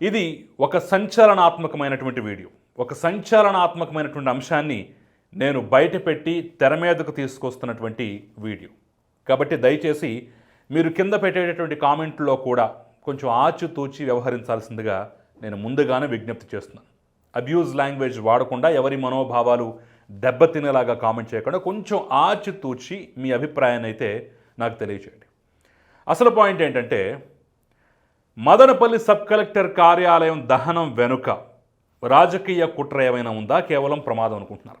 ఇది ఒక సంచలనాత్మకమైనటువంటి వీడియో. ఒక సంచలనాత్మకమైనటువంటి అంశాన్ని నేను బయటపెట్టి తెర మీదకు తీసుకొస్తున్నటువంటి వీడియో. కాబట్టి దయచేసి మీరు కింద పెట్టేటటువంటి కామెంట్లో కూడా కొంచెం ఆచితూచి వ్యవహరించాల్సిందిగా నేను ముందుగానే విజ్ఞప్తి చేస్తున్నాను. అబ్యూజ్ లాంగ్వేజ్ వాడకుండా ఎవరి మనోభావాలు దెబ్బతినేలాగా కామెంట్ చేయకుండా కొంచెం ఆచితూచి మీ అభిప్రాయాన్ని అయితే నాకు తెలియచేయండి. అసలు పాయింట్ ఏంటంటే మదనపల్లి సబ్ కలెక్టర్ కార్యాలయం దహనం వెనుక రాజకీయ కుట్ర ఏమైనా ఉందా? కేవలం ప్రమాదం అనుకుంటున్నారు.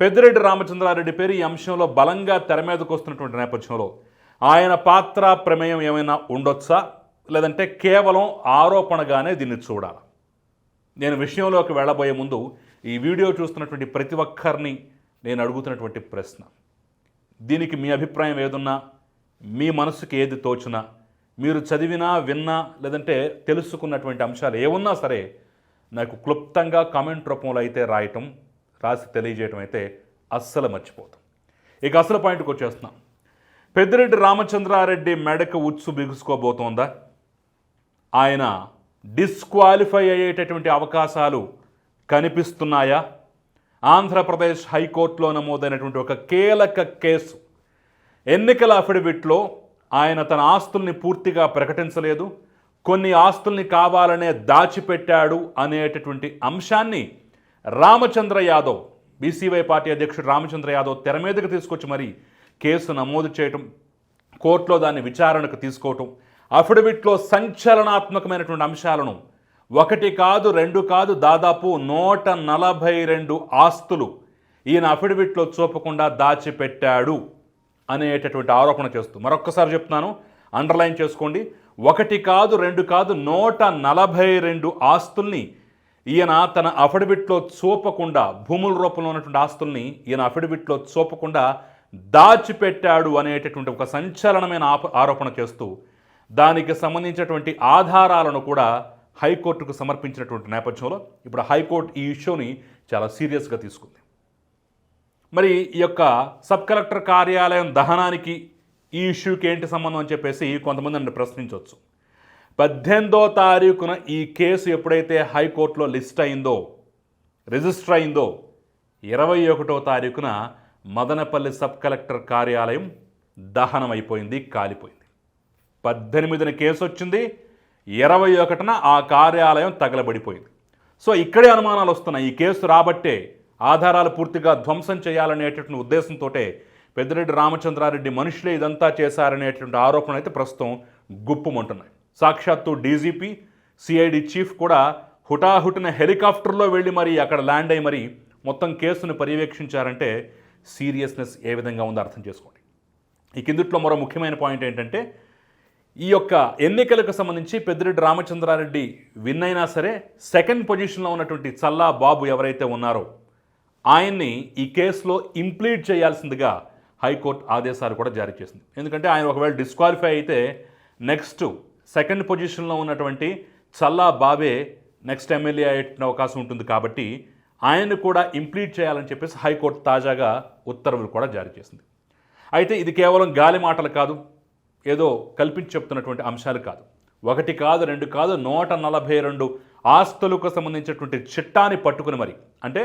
పెద్దిరెడ్డి రామచంద్రారెడ్డి పేరు ఈ అంశంలో బలంగా తెర మీదకు వస్తున్నటువంటి నేపథ్యంలో ఆయన పాత్ర ప్రమేయం ఏమైనా ఉండొచ్చా? లేదంటే కేవలం ఆరోపణగానే దీన్ని చూడాలి? నేను విషయంలోకి వెళ్ళబోయే ముందు ఈ వీడియో చూస్తున్నటువంటి ప్రతి ఒక్కరిని నేను అడుగుతున్నటువంటి ప్రశ్న. దీనికి మీ అభిప్రాయం ఏదున్నా? మీ మనసుకి ఏది తోచినా? మీరు చదివినా విన్నా లేదంటే తెలుసుకున్నటువంటి అంశాలు ఏమున్నా సరే నాకు క్లుప్తంగా కామెంట్ రూపంలో అయితే రాయటం రాసి తెలియజేయటం అయితే అస్సలు మర్చిపోతాం. ఇక అసలు పాయింట్కి వచ్చేస్తున్నాం. పెద్దిరెడ్డి రామచంద్రారెడ్డి మెడకు ఉచ్చు బిగుసుకోబోతోందా? ఆయన డిస్క్వాలిఫై అయ్యేటటువంటి అవకాశాలు కనిపిస్తున్నాయా? ఆంధ్రప్రదేశ్ హైకోర్టులో నమోదైనటువంటి ఒక కీలక కేసు ఎన్నికల అఫిడవిట్లో ఆయన తన ఆస్తుల్ని పూర్తిగా ప్రకటించలేదు. కొన్ని ఆస్తుల్ని కావాలనే దాచిపెట్టాడు అనేటటువంటి అంశాన్ని రామచంద్ర యాదవ్ బీసీవై పార్టీ అధ్యక్షుడు రామచంద్ర యాదవ్ తెర మీదకు తీసుకొచ్చి మరి కేసు నమోదు చేయటం కోర్టులో దాన్ని విచారణకు తీసుకోవటం అఫిడవిట్లో సంచలనాత్మకమైనటువంటి అంశాలను ఒకటి కాదు రెండు కాదు దాదాపు నూట నలభై రెండు ఆస్తులు ఈయన అఫిడవిట్లో చూపకుండా దాచిపెట్టాడు. అనేటటువంటి ఆరోపణ చేస్తూ మరొక్కసారి చెప్తున్నాను. అండర్లైన్ చేసుకోండి. ఒకటి కాదు రెండు కాదు నూట నలభై రెండు ఆస్తుల్ని ఈయన తన అఫిడవిట్లో చూపకుండా భూముల రూపంలో ఉన్నటువంటి ఆస్తుల్ని ఈయన అఫిడవిట్లో చూపకుండా దాచిపెట్టాడు అనేటటువంటి ఒక సంచలనమైన ఆప ఆరోపణ చేస్తూ దానికి సంబంధించినటువంటి ఆధారాలను కూడా హైకోర్టుకు సమర్పించినటువంటి నేపథ్యంలో ఇప్పుడు హైకోర్టు ఈ ఇష్యూని చాలా సీరియస్గా తీసుకుంది. మరి ఈ యొక్క సబ్ కలెక్టర్ కార్యాలయం దహనానికి ఈ ఇష్యూకి ఏంటి సంబంధం అని చెప్పేసి కొంతమంది నన్ను ప్రశ్నించవచ్చు. పద్దెనిమిదో తారీఖున ఈ కేసు ఎప్పుడైతే హైకోర్టులో లిస్ట్ అయిందో రిజిస్టర్ అయిందో ఇరవై ఒకటో తారీఖున మదనపల్లి సబ్ కలెక్టర్ కార్యాలయం దహనం అయిపోయింది కాలిపోయింది. పద్దెనిమిదిన కేసు వచ్చింది ఇరవై ఒకటిన ఆ కార్యాలయం తగలబడిపోయింది. సో ఇక్కడే అనుమానాలు వస్తున్నాయి. ఈ కేసు రాబట్టే ఆధారాలు పూర్తిగా ధ్వంసం చేయాలనేటటువంటి ఉద్దేశంతో పెద్దిరెడ్డి రామచంద్రారెడ్డి మనుషులే ఇదంతా చేశారనేటువంటి ఆరోపణలు అయితే ప్రస్తుతం గుప్పుమంటున్నాయి. సాక్షాత్తు డీజీపీ సిఐడి చీఫ్ కూడా హుటాహుటిన హెలికాప్టర్లో వెళ్ళి మరి అక్కడ ల్యాండ్ అయి మరి మొత్తం కేసును పర్యవేక్షించారంటే సీరియస్నెస్ ఏ విధంగా ఉందో అర్థం చేసుకోండి. ఈ కిందిట్లో మరో ముఖ్యమైన పాయింట్ ఏంటంటే ఈ యొక్క ఎన్నికలకు సంబంధించి పెద్దిరెడ్డి రామచంద్రారెడ్డి విన్ అయినా సరే సెకండ్ పొజిషన్లో ఉన్నటువంటి చల్లా బాబు ఎవరైతే ఉన్నారో ఆయన్ని ఈ కేసులో ఇంప్లీట్ చేయాల్సిందిగా హైకోర్టు ఆదేశాలు కూడా జారీ చేసింది. ఎందుకంటే ఆయన ఒకవేళ డిస్క్వాలిఫై అయితే నెక్స్ట్ సెకండ్ పొజిషన్లో ఉన్నటువంటి చల్లా బాబే నెక్స్ట్ ఎమ్మెల్యే అయ్యే అవకాశం ఉంటుంది కాబట్టి ఆయన్ని కూడా ఇంప్లీట్ చేయాలని చెప్పేసి హైకోర్టు తాజాగా ఉత్తర్వులు కూడా జారీ చేసింది. అయితే ఇది కేవలం గాలి మాటలు కాదు ఏదో కల్పించి చెప్తున్నటువంటి అంశాలు కాదు. ఒకటి కాదు రెండు కాదు నూట నలభై రెండు ఆస్తులకు సంబంధించినటువంటి చిట్టాని పట్టుకుని మరి అంటే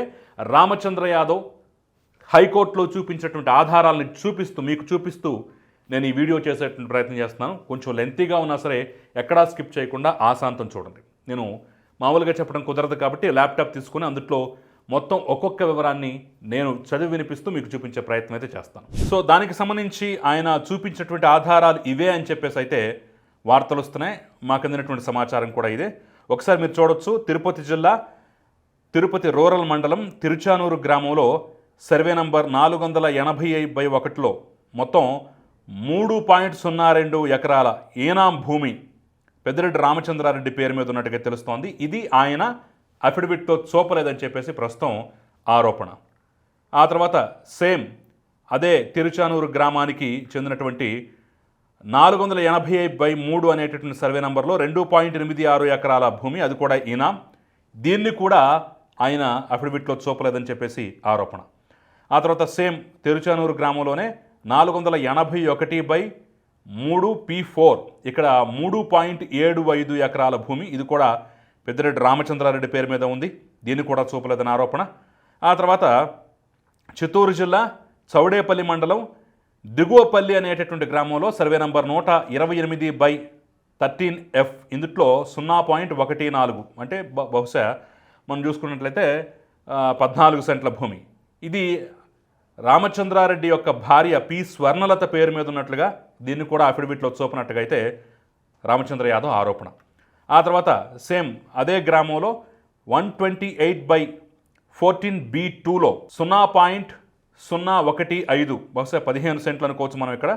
రామచంద్ర యాదవ్ హైకోర్టులో చూపించినటువంటి ఆధారాలను చూపిస్తూ మీకు చూపిస్తూ నేను ఈ వీడియో చేసేటువంటి ప్రయత్నం చేస్తున్నాను. కొంచెం లెంతీగా ఉన్నా సరే ఎక్కడా స్కిప్ చేయకుండా ఆశాంతం చూడండి. నేను మామూలుగా చెప్పడం కుదరదు కాబట్టి ల్యాప్టాప్ తీసుకుని అందులో మొత్తం ఒక్కొక్క వివరాన్ని నేను చదివి వినిపిస్తూ మీకు చూపించే ప్రయత్నం అయితే చేస్తాను. సో దానికి సంబంధించి ఆయన చూపించినటువంటి ఆధారాలు ఇవే అని చెప్పేసి అయితే వార్తలు వస్తున్నాయి. మాకు అందినటువంటి సమాచారం కూడా ఇదే. ఒకసారి మీరు చూడొచ్చు. తిరుపతి జిల్లా తిరుపతి రూరల్ మండలం తిరుచానూరు గ్రామంలో సర్వే నంబర్ నాలుగు వందల ఎనభై బై ఒకటిలో మొత్తం మూడు పాయింట్ సున్నా రెండు ఎకరాల ఈనాం భూమి పెద్దిరెడ్డి రామచంద్రారెడ్డి పేరు మీద ఉన్నట్టుగా తెలుస్తోంది. ఇది ఆయన అఫిడవిట్తో చూపలేదని చెప్పేసి ప్రస్తుతం ఆరోపణ. ఆ తర్వాత సేమ్ అదే తిరుచానూరు గ్రామానికి చెందినటువంటి నాలుగు వందల ఎనభై ఐదు బై మూడు అనేటటువంటి సర్వే నంబర్లో రెండు పాయింట్ ఎనిమిది ఆరు ఎకరాల భూమి అది కూడా ఈయన దీన్ని కూడా ఆయన అఫిడవిట్లో చూపలేదని చెప్పేసి ఆరోపణ. ఆ తర్వాత సేమ్ తెరుచానూరు గ్రామంలోనే నాలుగు వందల ఎనభై ఒకటి బై మూడు పి ఫోర్ ఇక్కడ మూడు పాయింట్ ఏడు ఐదు ఎకరాల భూమి ఇది కూడా పెద్దిరెడ్డి రామచంద్రారెడ్డి పేరు మీద ఉంది. దీన్ని కూడా చూపలేదని ఆరోపణ. ఆ తర్వాత చిత్తూరు జిల్లా చౌడేపల్లి మండలం దిగువపల్లి అనేటటువంటి గ్రామంలో సర్వే నంబర్ నూట ఇరవై ఎనిమిది బై థర్టీన్ ఎఫ్ ఇందుట్లో సున్నా పాయింట్ ఒకటి నాలుగు. అంటే బహుశా మనం చూసుకున్నట్లయితే పద్నాలుగు సెంట్ల భూమి. ఇది రామచంద్రారెడ్డి యొక్క భార్య పి స్వర్ణలత పేరు మీద ఉన్నట్లుగా దీన్ని కూడా అఫిడవిట్లో చూపినట్టుగా అయితే రామచంద్ర యాదవ్ ఆరోపణ. ఆ తర్వాత సేమ్ అదే గ్రామంలో one twenty eight by fourteen B టూలో సున్నా పాయింట్ సున్నా ఒకటి ఐదు బహుశా పదిహేను సెంట్లు అనుకోవచ్చు మనం ఇక్కడ.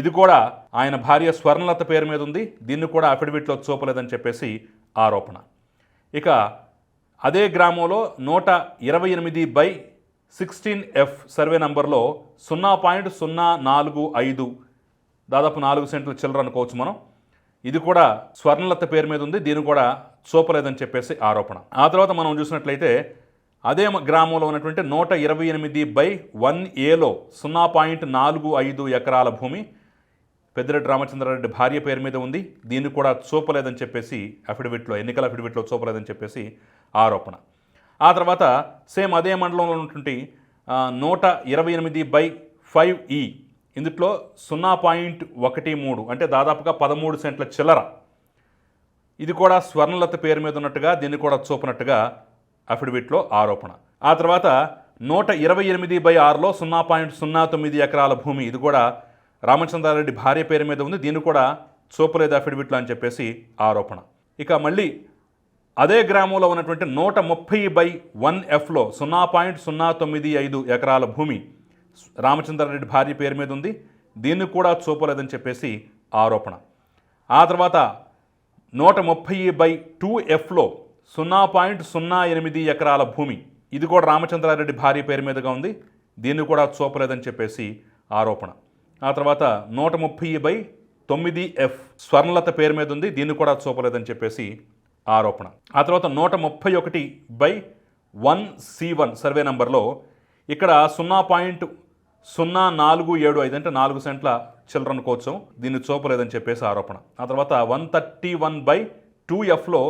ఇది కూడా ఆయన భార్య స్వర్ణలత పేరు మీద ఉంది. దీన్ని కూడా అఫిడవిట్లో చూపలేదని చెప్పేసి ఆరోపణ. ఇక అదే గ్రామంలో నూట ఇరవై ఎనిమిది బై సిక్స్టీన్ ఎఫ్ సర్వే నంబర్లో సున్నా పాయింట్ సున్నా నాలుగు ఐదు దాదాపు నాలుగు సెంట్లు చిల్లర అనుకోవచ్చు మనం. ఇది కూడా స్వర్ణలత పేరు మీద ఉంది. దీన్ని కూడా చూపలేదని చెప్పేసి ఆరోపణ. ఆ తర్వాత మనం చూసినట్లయితే అదే గ్రామంలో ఉన్నటువంటి నూట ఇరవై ఎనిమిది బై వన్ ఏలో సున్నా పాయింట్ నాలుగు ఐదు ఎకరాల భూమి పెద్దిరెడ్డి రామచంద్రారెడ్డి భార్య పేరు మీద ఉంది. దీన్ని కూడా చూపలేదని చెప్పేసి అఫిడవిట్లో ఎన్నికల అఫిడవిట్లో చూపలేదని చెప్పేసి ఆరోపణ. ఆ తర్వాత సేమ్ అదే మండలంలో ఉన్నటువంటి నూట ఇరవై ఎనిమిది బై ఫైవ్ ఈ ఇందుట్లో సున్నా పాయింట్ ఒకటి మూడు అంటే దాదాపుగా పదమూడు సెంట్ల చిల్లర. ఇది కూడా స్వర్ణలత పేరు మీద ఉన్నట్టుగా దీన్ని కూడా చూపినట్టుగా అఫిడవిట్లో ఆరోపణ. ఆ తర్వాత నూట ఇరవై ఎనిమిది బై ఆరులో సున్నా పాయింట్ సున్నా తొమ్మిది ఎకరాల భూమి. ఇది కూడా రామచంద్రారెడ్డి భార్య పేరు మీద ఉంది. దీన్ని కూడా చూపలేదు అఫిడవిట్లో అని చెప్పేసి ఆరోపణ. ఇక మళ్ళీ అదే గ్రామంలో ఉన్నటువంటి నూట ముప్పై బై వన్ ఎఫ్లో సున్నా పాయింట్ సున్నా తొమ్మిది ఐదు ఎకరాల భూమి రామచంద్రారెడ్డి భార్య పేరు మీద ఉంది. దీన్ని కూడా చూపలేదని చెప్పేసి ఆరోపణ. ఆ తర్వాత నూట ముప్పై బై టూ ఎఫ్లో సున్నా పాయింట్ సున్నా ఎనిమిది ఎకరాల భూమి. ఇది కూడా రామచంద్రారెడ్డి భార్య పేరు మీదుగా ఉంది. దీన్ని కూడా చూపలేదని చెప్పేసి ఆరోపణ. ఆ తర్వాత నూట ముప్పై బై తొమ్మిది ఎఫ్ స్వర్ణలత పేరు మీద ఉంది. దీన్ని కూడా చూపలేదని చెప్పేసి ఆరోపణ. ఆ తర్వాత నూట ముప్పై ఒకటి by one C one survey నంబర్లో ఇక్కడ సున్నా పాయింట్ సున్నా నాలుగు ఏడు ఐదు అంటే నాలుగు సెంట్ల చిల్డ్రన్ కోసం దీన్ని చూపలేదని చెప్పేసి ఆరోపణ. ఆ తర్వాత one thirty one by two ఎఫ్లో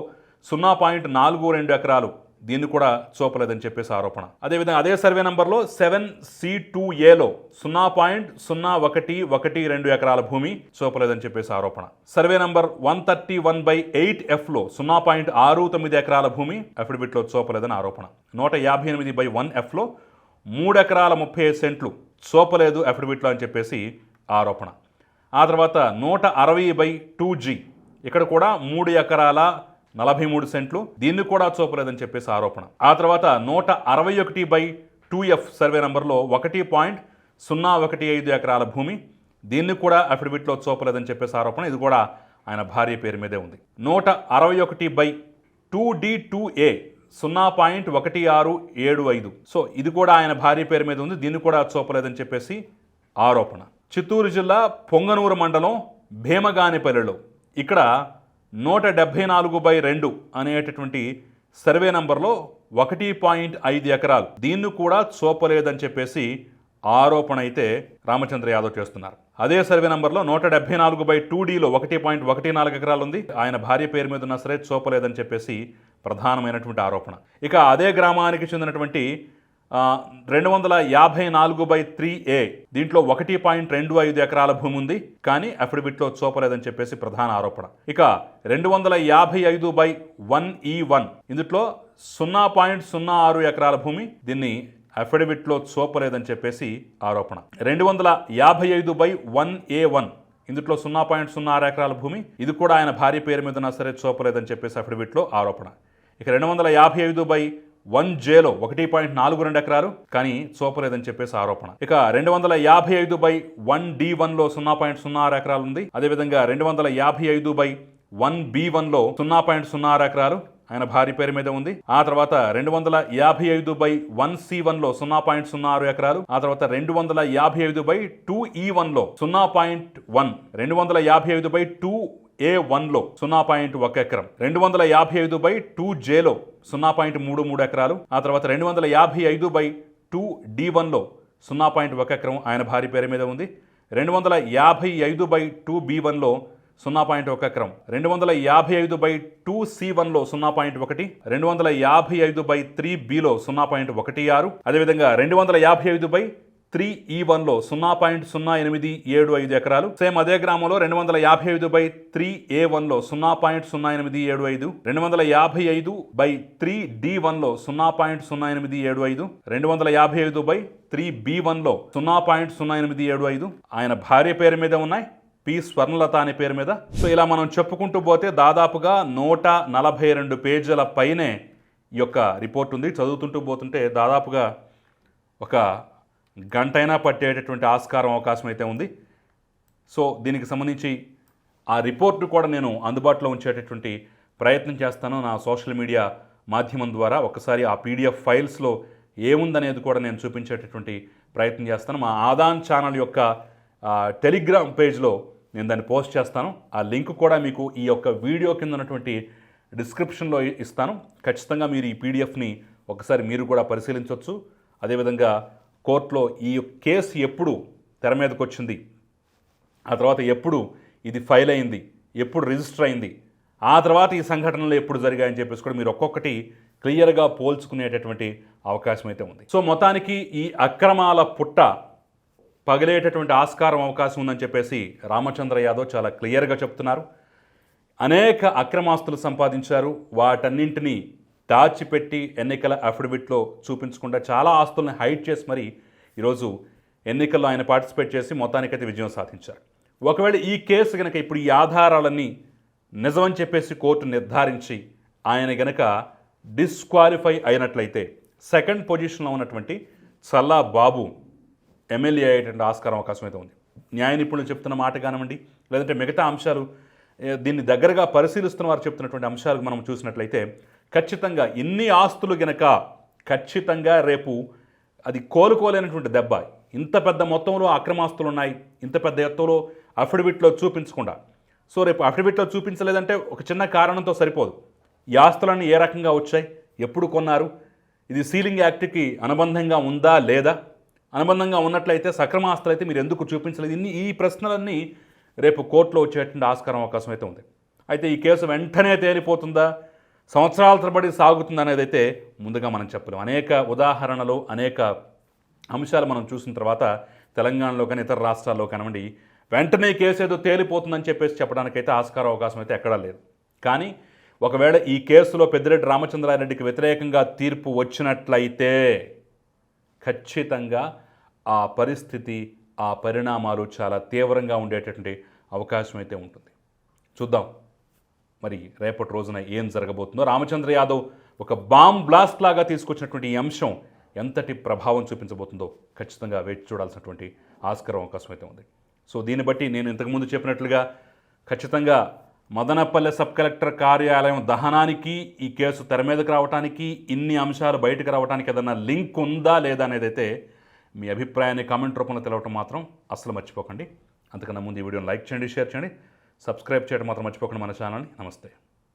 సున్నా పాయింట్ నాలుగు రెండు ఎకరాలు. దీన్ని కూడా చూపలేదని చెప్పేసి ఆరోపణ. అదేవిధంగా అదే సర్వే నంబర్లో సెవెన్ సి టూ ఏలో సున్నా పాయింట్ సున్నా ఒకటి ఒకటి రెండు ఎకరాల భూమి చూపలేదని చెప్పేసి ఆరోపణ. Survey number one thirty one by eight ఎఫ్లో సున్నా పాయింట్ ఆరు తొమ్మిది ఎకరాల భూమి అఫిడవిట్లో చూపలేదని ఆరోపణ. నూట యాభై ఎనిమిది బై వన్ ఎఫ్లో మూడు ఎకరాల ముప్పై ఐదు సెంట్లు చూపలేదు అఫిడవిట్లో అని చెప్పేసి ఆరోపణ. ఆ తర్వాత నూట అరవై బై టూ జీ. ఇక్కడ కూడా మూడు ఎకరాల నలభై మూడు సెంట్లు. దీన్ని కూడా చూపలేదని చెప్పేసి ఆరోపణ. ఆ తర్వాత నూట అరవై ఒకటి బై టూ ఎఫ్ సర్వే నంబర్లో ఒకటి పాయింట్ సున్నా ఒకటి ఐదు ఎకరాల భూమి. దీన్ని కూడా అఫిడవిట్లో చూపలేదని చెప్పేసి ఆరోపణ. ఇది కూడా ఆయన భార్య పేరు మీదే ఉంది. నూట అరవై ఒకటి by two D two A సున్నా పాయింట్ ఒకటి ఆరు ఏడు ఐదు. సో ఇది కూడా ఆయన భార్య పేరు మీద ఉంది. దీన్ని కూడా చూపలేదని చెప్పేసి ఆరోపణ. చిత్తూరు జిల్లా పొంగనూరు మండలం భీమగానిపల్లిలో. ఇక్కడ నూట డెబ్భై నాలుగు బై రెండు అనేటటువంటి సర్వే నంబర్లో ఒకటి పాయింట్ ఐదు ఎకరాలు. దీన్ని కూడా చూపలేదని చెప్పేసి ఆరోపణ అయితే రామచంద్ర యాదవ్ చేస్తున్నారు. అదే సర్వే నంబర్లో నూట డెబ్బై నాలుగు బై టూ డీలో ఒకటి పాయింట్ ఒకటి నాలుగు ఎకరాలు ఉంది. ఆయన భార్య పేరు మీద ఉన్నా సరే చూపలేదని చెప్పేసి ప్రధానమైనటువంటి ఆరోపణ. ఇక అదే గ్రామానికి చెందినటువంటి రెండు వందల యాభై నాలుగు బై త్రీ ఏ. దీంట్లో ఒకటి పాయింట్ రెండు ఐదు ఎకరాల భూమి ఉంది కానీ అఫిడవిట్లో చూపలేదని చెప్పేసి ప్రధాన ఆరోపణ. ఇక రెండు వందల యాభై ఐదు బై వన్ ఈ వన్. ఇందులో సున్నా పాయింట్ సున్నా ఆరు ఎకరాల భూమి దీన్ని అఫిడవిట్లో చూపలేదని చెప్పేసి ఆరోపణ. రెండు వందల యాభై ఐదు బై వన్ ఏ వన్. ఇందులో సున్నా పాయింట్ సున్నా ఆరు ఎకరాల భూమి ఇది కూడా ఆయన భార్య పేరు మీద సరే చూపలేదని చెప్పేసి అఫిడవిట్లో ఆరోపణ. ఇక రెండు వందల యాభై ఐదు బై వన్ జేలో ఒకటి పాయింట్ నాలుగు రెండు ఎకరాలు కానీ చూపలేదని చెప్పేసి ఆరోపణ. ఇక రెండు వందల యాభై ఐదు బై వన్ డి వన్లో సున్నా పాయింట్ సున్నా ఆరు ఎకరాలు ఉంది. అదేవిధంగా రెండు వందల యాభై ఐదు బై వన్ బి వన్లో సున్నా పాయింట్ సున్నా ఆరు ఎకరాలు ఆయన భార్య పేరు మీద ఉంది. ఆ తర్వాత రెండు వందల యాభై ఐదు బై వన్ సి వన్లో సున్నా పాయింట్ సున్నా ఆరు ఎకరాలు ఆ తర్వాత రెండు వందల యాభై ఐదు బై టూ ఈ వన్లో సున్నా పాయింట్ వన్ రెండు వందల యాభై ఐదు బై టూ ఏ వన్లో సున్నా పాయింట్ ఒక ఎకరం రెండు వందల యాభై ఐదు బై టూ జేలో సున్నా పాయింట్ మూడు మూడు ఎకరాలు ఆ తర్వాత రెండు వందల యాభై ఐదు బై టూ డి వన్లో సున్నా పాయింట్ ఒక ఎకరం ఆయన భార్య పేరు మీద ఉంది. రెండు వందల యాభై ఐదు బై టూ బి వన్లో సున్నా పాయింట్ ఒక ఎకరం రెండు వందల యాభై ఐదు బై టూ సి వన్లో సున్నా పాయింట్ ఒకటి రెండు వందల యాభై ఐదు బై త్రీ బిలో సున్నా పాయింట్ ఒకటి ఆరు అదేవిధంగా రెండు వందల యాభై ఐదు బై త్రీ ఈ వన్లో సున్నా పాయింట్ సున్నా ఎనిమిది ఏడు ఐదు ఎకరాలు. సేమ్ అదే గ్రామంలో రెండు వందల యాభై ఐదు బై త్రీ ఏ వన్లో సున్నా పాయింట్ సున్నా ఎనిమిది ఏడు ఐదు. రెండు వందల యాభై ఐదు బై త్రీ డి వన్లో సున్నా పాయింట్ సున్నా ఎనిమిది ఏడు ఐదు. రెండు వందల యాభై ఐదు బై త్రీ బి వన్లో సున్నా పాయింట్ సున్నా ఎనిమిది ఏడు ఐదు. ఆయన భార్య పేరు మీద ఉన్నాయి పి స్వర్ణలత అనే పేరు మీద. సో ఇలా మనం చెప్పుకుంటూ పోతే దాదాపుగా నూట నలభై రెండు పేజీల పైనే ఈ యొక్క రిపోర్ట్ ఉంది. చదువుతుంటూ పోతుంటే దాదాపుగా ఒక గంటైనా పట్టేటటువంటి ఆస్కారం అవకాశం అయితే ఉంది. సో దీనికి సంబంధించి ఆ రిపోర్ట్ కూడా నేను అందుబాటులో ఉంచేటటువంటి ప్రయత్నం చేస్తాను. నా సోషల్ మీడియా మాధ్యమం ద్వారా ఒకసారి ఆ పీడిఎఫ్ ఫైల్స్లో ఏముందనేది కూడా నేను చూపించేటటువంటి ప్రయత్నం చేస్తాను. మా ఆదాన్ ఛానల్ యొక్క టెలిగ్రామ్ పేజ్లో నేను దాన్ని పోస్ట్ చేస్తాను. ఆ లింక్ కూడా మీకు ఈ యొక్క వీడియో కింద ఉన్నటువంటి డిస్క్రిప్షన్లో ఇస్తాను. ఖచ్చితంగా మీరు ఈ పీడిఎఫ్ని ఒకసారి మీరు కూడా పరిశీలించవచ్చు అదేవిధంగా కోర్టులో ఈ కేసు ఎప్పుడు తెర మీదకి వచ్చింది ఆ తర్వాత ఎప్పుడు ఇది ఫైల్ అయింది? ఎప్పుడు రిజిస్టర్ అయింది? ఆ తర్వాత ఈ సంఘటనలు ఎప్పుడు జరిగాయని చెప్పేసి కూడా మీరు ఒక్కొక్కటి క్లియర్గా పోల్చుకునేటటువంటి అవకాశం అయితే ఉంది. సో మొత్తానికి ఈ అక్రమాల పుట్ట పగిలేటటువంటి ఆస్కారం అవకాశం ఉందని చెప్పేసి రామచంద్ర యాదవ్ చాలా క్లియర్గా చెప్తున్నారు. అనేక అక్రమాస్తులు సంపాదించారు. వాటన్నింటినీ దాచిపెట్టి ఎన్నికల అఫిడవిట్లో చూపించకుండా చాలా ఆస్తుల్ని హైడ్ చేసి మరి ఈరోజు ఎన్నికల్లో ఆయన పార్టిసిపేట్ చేసి మొత్తానికైతే విజయం సాధించారు. ఒకవేళ ఈ కేసు గనక ఇప్పుడు ఈ ఆధారాలన్నీ నిజమని చెప్పేసి కోర్టు నిర్ధారించి ఆయన గనక డిస్క్వాలిఫై అయినట్లయితే సెకండ్ పొజిషన్లో ఉన్నటువంటి చల్లా బాబు ఎమ్మెల్యే అయ్యేటువంటి ఆస్కారం అవకాశం అయితే ఉంది. న్యాయ నిపుణులు చెప్తున్న మాట కానివ్వండి లేదంటే మిగతా అంశాలు దీన్ని దగ్గరగా పరిశీలిస్తున్న వారు చెప్తున్నటువంటి అంశాలు మనం చూసినట్లయితే ఖచ్చితంగా ఇన్ని ఆస్తులు గనక ఖచ్చితంగా రేపు అది కోలుకోలేనటువంటి దెబ్బ. ఇంత పెద్ద మొత్తంలో అక్రమాస్తులు ఉన్నాయి ఇంత పెద్ద ఎత్తులో అఫిడవిట్లో చూపించకుండా. సో రేపు అఫిడవిట్లో చూపించలేదంటే ఒక చిన్న కారణంతో సరిపోదు. ఈ ఆస్తులన్నీ ఏ రకంగా వచ్చాయి? ఎప్పుడు కొన్నారు? ఇది సీలింగ్ యాక్ట్కి అనుబంధంగా ఉందా లేదా? అనుబంధంగా ఉన్నట్లయితే సక్రమ ఆస్తులు అయితే మీరు ఎందుకు చూపించలేదు? ఇన్ని ఈ ప్రశ్నలన్నీ రేపు కోర్టులో వచ్చేటువంటి ఆస్కారం అవకాశం అయితే ఉంది. అయితే ఈ కేసు వెంటనే తేలిపోతుందా? సంవత్సరాల తరబడి సాగుతుంది అనేది అయితే ముందుగా మనం చెప్పలేం. అనేక ఉదాహరణలు అనేక అంశాలు మనం చూసిన తర్వాత తెలంగాణలో కానీ ఇతర రాష్ట్రాల్లో కానివ్వండి వెంటనే కేసు ఏదో తేలిపోతుందని చెప్పేసి చెప్పడానికైతే ఆస్కార అవకాశం అయితే ఎక్కడా లేదు. కానీ ఒకవేళ ఈ కేసులో పెద్దిరెడ్డి రామచంద్రారెడ్డికి వ్యతిరేకంగా తీర్పు వచ్చినట్లయితే ఖచ్చితంగా ఆ పరిస్థితి ఆ పరిణామాలు చాలా తీవ్రంగా ఉండేటటువంటి అవకాశం అయితే ఉంటుంది. చూద్దాం. మరి రేపటి రోజున ఏం జరగబోతుందో. రామచంద్ర యాదవ్ ఒక బాంబ్ బ్లాస్ట్ లాగా తీసుకొచ్చినటువంటి ఈ అంశం ఎంతటి ప్రభావం చూపించబోతుందో ఖచ్చితంగా వేచి చూడాల్సినటువంటి ఆస్కారం అవకాశం అయితే ఉంది. సో దీన్ని బట్టి నేను ఇంతకుముందు చెప్పినట్లుగా ఖచ్చితంగా మదనపల్లె సబ్ కలెక్టర్ కార్యాలయం దహనానికి ఈ కేసు తెర మీదకి రావడానికి ఇన్ని అంశాలు బయటకు రావడానికి ఏదన్నా లింక్ ఉందా లేదా అనేది అయితే మీ అభిప్రాయాన్ని కామెంట్ రూపంలో తెలవటం మాత్రం అస్సలు మర్చిపోకండి. అంతకన్నా ముందు ఈ వీడియోని లైక్ చేయండి షేర్ చేయండి. సబ్స్క్రైబ్ చేయడం మాత్రం మర్చిపోకండి మన ఛానల్ని. నమస్తే.